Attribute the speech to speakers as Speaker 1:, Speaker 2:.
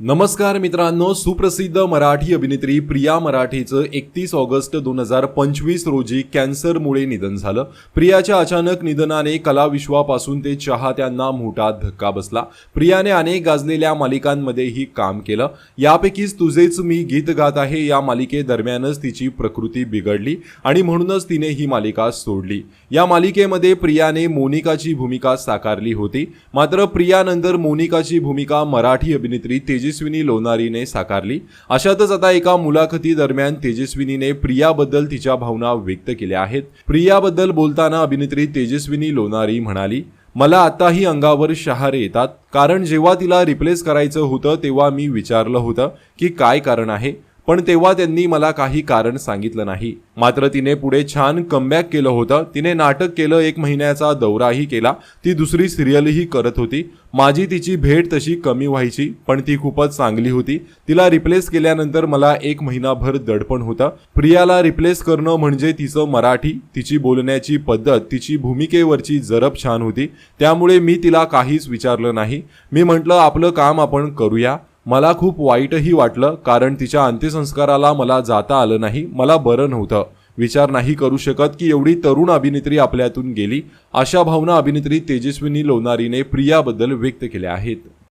Speaker 1: नमस्कार मित्रांनो सुप्रसिद्ध मराठी अभिनेत्री प्रिया मराठेचं एकतीस ऑगस्ट दोन हजार पंचवीस रोजी कॅन्सरमुळे निधन झालं. प्रियाच्या अचानक निधनाने कलाविश्वापासून ते चाहत्यांना मोठा धक्का बसला. प्रियाने अनेक गाजलेल्या मालिकांमध्येही काम केलं. यापैकीच तुझेच मी गीत गात आहे या मालिकेदरम्यानच तिची प्रकृती बिघडली आणि म्हणूनच तिने ही मालिका सोडली. या मालिकेमध्ये प्रियाने मोनिकाची भूमिका साकारली होती. मात्र प्रियानंतर मोनिकाची भूमिका मराठी अभिनेत्री तेजस्विनी लोणारीने साकारली. अशातच आता एका मुलाखती दरम्यान तेजस्विनीने प्रियाबद्दल तिच्या भावना व्यक्त केल्या आहेत. प्रियाबद्दल बोलताना अभिनेत्री तेजस्विनी लोणारी म्हणाली मला आताही अंगावर शहारे येतात. कारण जेव्हा तिला रिप्लेस करायचं होतं तेव्हा मी विचारलं होतं की काय कारण आहे? पण तेव्हा त्यांनी मला काही कारण सांगितलं नाही. मात्र तिने पुढे छान कमबॅक केलं होतं. तिने नाटक केलं एक महिन्याचा दौराही केला. ती दुसरी सिरियलही करत होती. माझी तिची भेट तशी कमी व्हायची पण ती खूपच चांगली होती. तिला रिप्लेस केल्यानंतर मला एक महिनाभर दडपण होतं. प्रियाला रिप्लेस करणं म्हणजे तिचं मराठी तिची बोलण्याची पद्धत तिची भूमिकेवरची जरब छान होती. त्यामुळे मी तिला काहीच विचारलं नाही. मी म्हटलं आपलं काम आपण करूया. मला खूप वाईटही वाटलं कारण तिच्या अंत्यसंस्काराला मला जाता आलं नाही मला बरं नव्हतं. विचार नाही करू शकत की एवढी तरुण अभिनेत्री आपल्यातून गेली. अशा भावना अभिनेत्री तेजस्विनी लोणारीने प्रियाबद्दल व्यक्त केल्या आहेत.